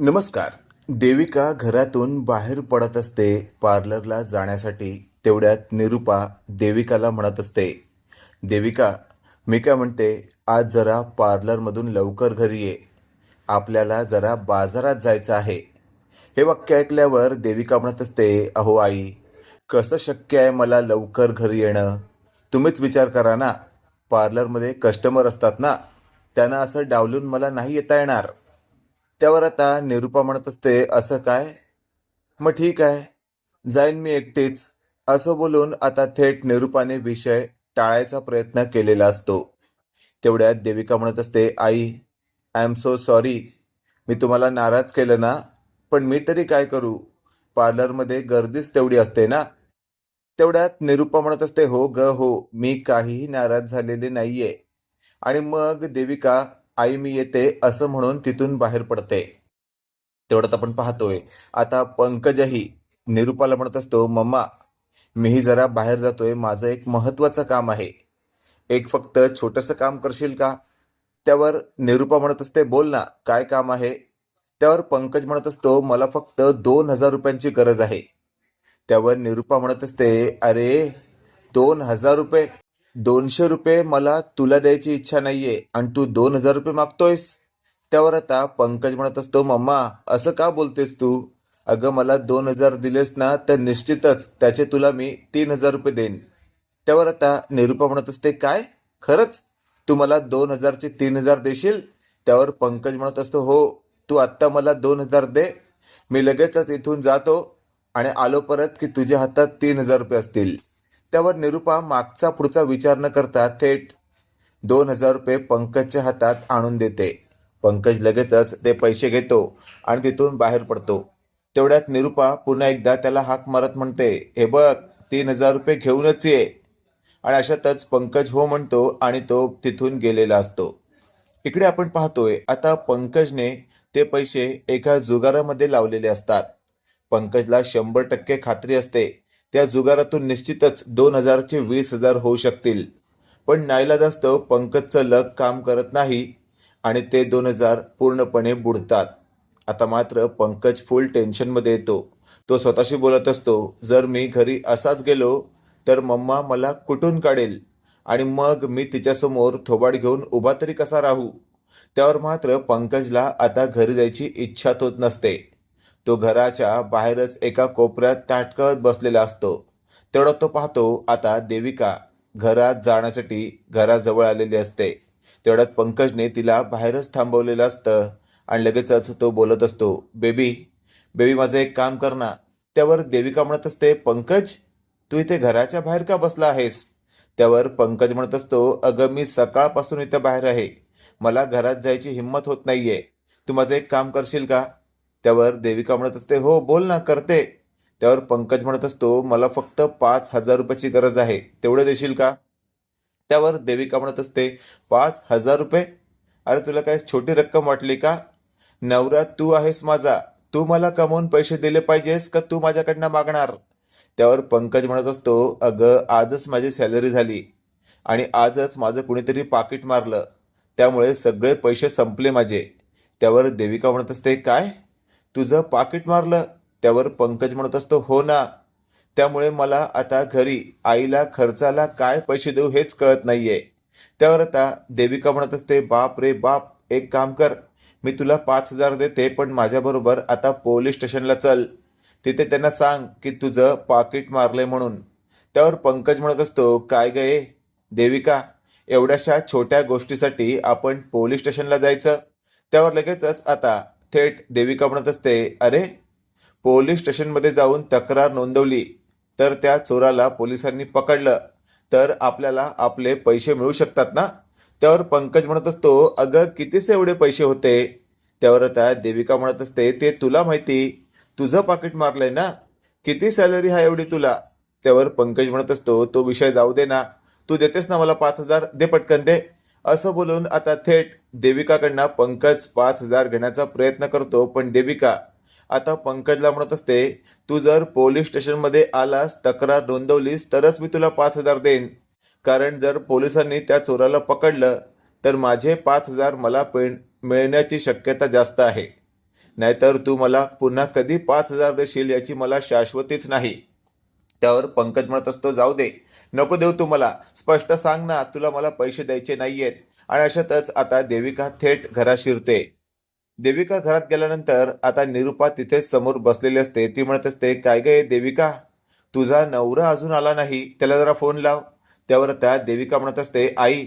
नमस्कार. देविका घरातून बाहेर पडत असते पार्लरला जाण्यासाठी तेवढ्यात निरुपा देविकाला म्हणत असते देविका मी काय म्हणते आज जरा पार्लरमधून लवकर घरी ये. आपल्याला जरा बाजारात जायचं आहे. हे वाक्य ऐकल्यावर देविका म्हणत असते अहो आई कसं शक्य आहे मला लवकर घरी येणं? तुम्हीच विचार करा ना. पार्लरमध्ये कस्टमर असतात ना त्यांना असं डावलून मला नाही येता येणार. त्यावर आता निरुपा म्हणत असते असं काय? मग ठीक आहे. जाईन मी एकटीच. असं बोलून आता थेट निरुपाने विषय टाळायचा प्रयत्न केलेला असतो. तेवढ्यात देविका म्हणत असते आई आय एम सो सॉरी मी तुम्हाला नाराज केलं ना पण मी तरी काय करू? पार्लरमध्ये गर्दीच तेवढी असते ना? तेवढ्यात निरुपा म्हणत असते हो ग हो. मी काहीही नाराज झालेले नाहीये. आणि मग देविका आई मी येते असं म्हणून तिथून बाहेर पडते. तेवढ्यात आपण पाहतोय आता पंकजही निरुपाला म्हणत असतो मम्मा मीही जरा बाहेर जातोय माझं एक महत्त्वाचं काम आहे. एक फक्त छोटंसं काम करशील का? त्यावर निरुपा म्हणत असते बोल ना काय काम आहे? त्यावर पंकज म्हणत असतो मला फक्त दोन हजार रुपयांची गरज आहे. त्यावर निरुपा म्हणत असते अरे दोन हजार रुपये दोनशे रुपये मला तुला द्यायची इच्छा नाहीये आणि तू दोन हजार रुपये मागतोयस. त्यावर आता पंकज म्हणत असतो मम्मा असं का बोलतेस तू? अगं मला दोन हजार दिलेस ना तर निश्चितच त्याचे तुला मी तीन हजार रुपये देईन. त्यावर आता निरुपा म्हणत असते काय? खरंच? तू मला दोन हजारचे तीन हजार देशील? त्यावर पंकज म्हणत असतो हो तू आत्ता मला दोन हजार दे. मी लगेचच इथून जातो आणि आलो परत की तुझ्या हातात तीन हजार रुपये असतील. त्यावर निरुपा मागचा पुढचा विचार न करता थेट दोन हजार रुपये पंकजच्या हातात आणून देते. पंकज लगेचच ते पैसे घेतो आणि तिथून बाहेर पडतो. तेवढ्यात निरुपा पुन्हा एकदा त्याला हाक मारत म्हणते हे बघ तीन हजार रुपये घेऊनच ये. आणि अशातच पंकज हो म्हणतो आणि तो तिथून गेलेला असतो. इकडे आपण पाहतोय आता पंकजने ते पैसे एका जुगारामध्ये लावलेले असतात. पंकजला शंभर टक्के खात्री असते. त्या जुगारातून निश्चितच दोन हजारचे वीस हजार होऊ शकतील. पण नाईलाजास्तव पंकजचं लग काम करत नाही आणि ते दोन हजार पूर्णपणे बुडतात. आता मात्र पंकज फुल टेन्शनमध्ये येतो. तो स्वतःशी बोलत असतो जर मी घरी असाच गेलो तर मम्मा मला कुठून काढेल? आणि मग मी तिच्यासमोर थोबाड घेऊन उभा तरी कसा राहू? त्यावर मात्र पंकजला आता घरी जायची इच्छा होत नसते. तो घराच्या बाहेरच एका कोपऱ्यात ताटकळत बसलेला असतो. तेवढा तो पाहतो आता देविका घरात जाण्यासाठी घराजवळ आलेली असते. तेवढ्यात पंकजने तिला बाहेरच थांबवलेलं असतं आणि लगेचच तो बोलत असतो बेबी बेबी माझं एक काम कर ना. त्यावर देविका म्हणत असते पंकज तू इथे घराच्या बाहेर का बसला आहेस? त्यावर पंकज म्हणत असतो अगं मी सकाळपासून इथं बाहेर आहे. मला घरात जायची हिंमत होत नाहीये. तू माझं एक काम करशील का? त्यावर देविका म्हणत असते हो बोल ना करते. त्यावर पंकज म्हणत असतो मला फक्त पाच हजार रुपयाची गरज आहे तेवढं देशील का? त्यावर देविका म्हणत असते पाच हजार रुपये? अरे तुला काय छोटी रक्कम वाटली का? नवरा तू आहेस माझा तू मला कमवून पैसे दिले पाहिजेस का तू माझ्याकडनं मागणार? त्यावर पंकज म्हणत असतो अगं आजच माझी सॅलरी झाली आणि आजच माझं कुणीतरी पाकिट मारलं त्यामुळे सगळे पैसे संपले माझे. त्यावर देविका म्हणत असते काय? तुझं पाकिट मारलं त्यावर पंकज म्हणत असतो हो ना. त्यामुळे मला आता घरी आईला खर्चाला काय पैसे देऊ हेच कळत नाहीये. त्यावर आता देविका म्हणत असते बाप रे बाप एक काम कर. मी तुला पाच हजार देते पण माझ्याबरोबर आता पोलीस स्टेशनला चल. तिथे त्यांना सांग की तुझं पाकिट मारलंय म्हणून. त्यावर पंकज म्हणत असतो काय गे देविका एवढ्याशा छोट्या गोष्टीसाठी आपण पोलीस स्टेशनला जायचं. त्यावर लगेचच आता थेट देविका म्हणत असते अरे पोलीस स्टेशनमध्ये जाऊन तक्रार नोंदवली तर त्या चोराला पोलिसांनी पकडलं तर आपल्याला आपले पैसे मिळू शकतात ना? त्यावर पंकज म्हणत असतो अगं कितीच एवढे पैसे होते? त्यावर आता देविका म्हणत असते ते तुला माहिती तुझं पाकिट मारलंय ना? किती सॅलरी हा एवढी तुला? त्यावर पंकज म्हणत असतो तो विषय जाऊ दे ना तू देतेस ना मला पाच हजार दे पटकन दे. असं बोलून आता थेट देविकाकडनं पंकज पाच हजार घेण्याचा प्रयत्न करतो पण देविका आता पंकजला म्हणत असते तू जर पोलीस स्टेशनमध्ये आलास तक्रार नोंदवलीस तरच मी तुला पाच हजार देईन. कारण जर पोलिसांनी त्या चोराला पकडलं तर माझे पाच हजार मला पे मिळण्याची शक्यता जास्त आहे. नाहीतर तू मला पुन्हा कधी पाच हजार देशील याची मला शाश्वतीच नाही. त्यावर पंकज म्हणत असतो जाऊ दे नको देऊ तू मला. स्पष्ट सांग ना तुला मला पैसे द्यायचे नाहीयेत. आणि अशातच आता देविका थेट घरात शिरते. देविका घरात गेल्यानंतर आता निरुपा तिथेच समोर बसलेली असते. ती म्हणत असते काय गे देविका? तुझा नवरा अजून आला नाही. त्याला जरा फोन लाव. त्यावर आता देविका म्हणत असते आई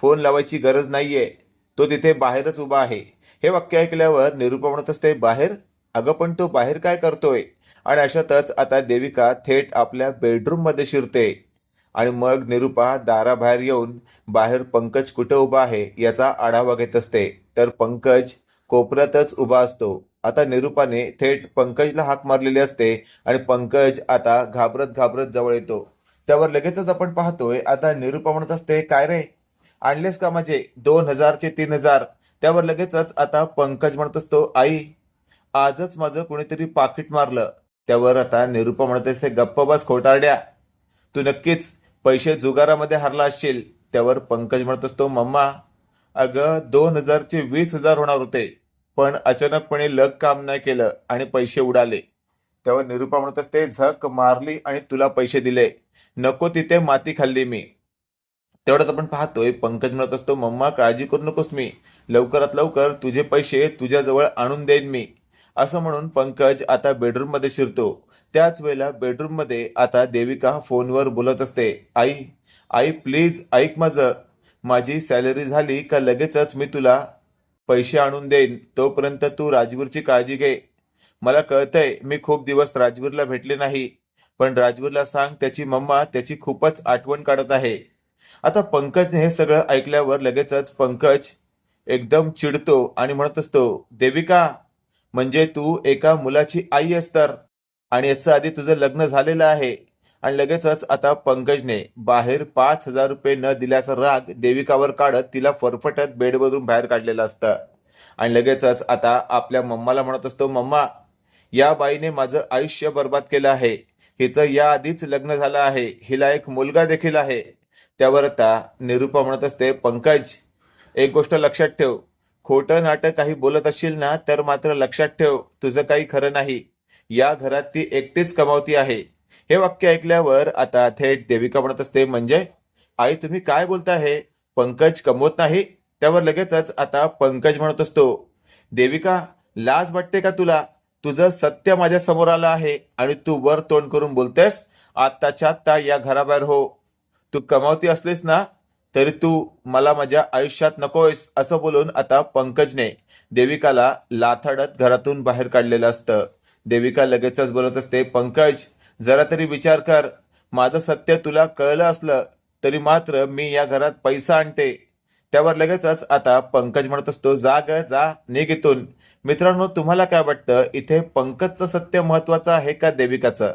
फोन लावायची गरज नाहीये. तो तिथे बाहेरच उभा आहे. हे वाक्य ऐकल्यावर निरुपा म्हणत असते बाहेर? अगं पण तो बाहेर काय करतोय? आणि अशातच आता देविका थेट आपल्या बेडरूममध्ये शिरते. आणि मग निरुपा दाराबाहेर येऊन बाहेर पंकज कुठं उभा आहे याचा आढावा घेत असते. तर पंकज कोपऱ्यातच उभा असतो. आता निरुपाने थेट पंकजला हाक मारलेली असते आणि पंकज आता घाबरत घाबरत जवळ येतो. त्यावर लगेचच आपण पाहतोय आता निरुपा म्हणत असते काय रे? आणलेस का माझे दोन हजारचे तीन हजार? त्यावर लगेचच आता पंकज म्हणत असतो आई आजच माझं कोणीतरी पाकिट मारलं. त्यावर आता निरुपा म्हणत असते गप्प बस खोटारड्या. तू नक्कीच पैसे जुगारामध्ये हरला असशील. त्यावर पंकज म्हणत असतो मम्मा अगं दोन हजारचे वीस हजार होणार होते पण अचानकपणे लग काम नाही केलं आणि पैसे उडाले. त्यावर निरुपा म्हणत असते झक मारली आणि तुला पैसे दिले. नको तिथे माती खाल्ली मी. तेवढ्यात आपण पाहतोय पंकज म्हणत असतो मम्मा काळजी करू नकोस मी. लवकरात लवकर तुझे पैसे तुझ्याजवळ आणून देईन मी. असं म्हणून पंकज आता बेडरूममध्ये शिरतो. त्याच वेळेला बेडरूममध्ये आता देविका फोनवर बोलत असते आई आई प्लीज ऐक माझं. माझी सॅलरी झाली का लगेचच मी तुला पैसे आणून देईन. तोपर्यंत तू राजवीरची काळजी घे. मला कळतंय मी खूप दिवस राजवीरला भेटले नाही पण राजवीरला सांग त्याची मम्मा त्याची खूपच आठवण काढत आहे. आता पंकजने हे सगळं ऐकल्यावर लगेचच पंकज एकदम चिडतो आणि म्हणत असतो देविका म्हणजे तू एका मुलाची आई आहेस तर आणि याचं आधी तुझं लग्न झालेलं आहे. आणि लगेचच आता पंकजने बाहेर पाच हजार रुपये न दिल्याचा राग देविकावर काढत तिला फरफटत बेडवरून बाहेर काढलेलं असतं. आणि लगेचच आता आपल्या मम्माला म्हणत असतो मम्मा या बाईने माझं आयुष्य बर्बाद केलं आहे. हिचं या आधीच लग्न झालं आहे. हिला एक मुलगा देखील आहे. त्यावर आता निरुपा म्हणत असते पंकज एक गोष्ट लक्षात ठेव. खोटं नाटक काही बोलत असशील ना तर मात्र लक्षात ठेव तुझं काही खरं नाही. या घरात ती एकटीच कमावती आहे. हे वाक्य ऐकल्यावर आता थेट देविका म्हणत असते म्हणजे? आई तुम्ही काय बोलता हे? पंकज कमवत नाही? त्यावर लगेचच आता पंकज म्हणत असतो देविका लाज वाटते का तुला? तुझं सत्य माझ्यासमोर आलं आहे आणि तू वर तोंड करून बोलतेस? आत्ताच्या आत्ता या घराबाहेर हो. तू कमावती असलीस ना तरी तू मला माझ्या आयुष्यात नकोयस असं बोलून आता पंकजने देविकाला लाथाडत घरातून बाहेर काढलेलं असतं. देविका लगेचच बोलत असते पंकज जरा तरी विचार कर. माझं सत्य तुला कळलं असलं तरी मात्र मी या घरात पैसा आणते. त्यावर लगेचच आता पंकज म्हणत असतो जा ग जा निघ इथून. मित्रांनो तुम्हाला काय वाटतं? इथे पंकजचं सत्य महत्वाचं आहे का देविकाचं?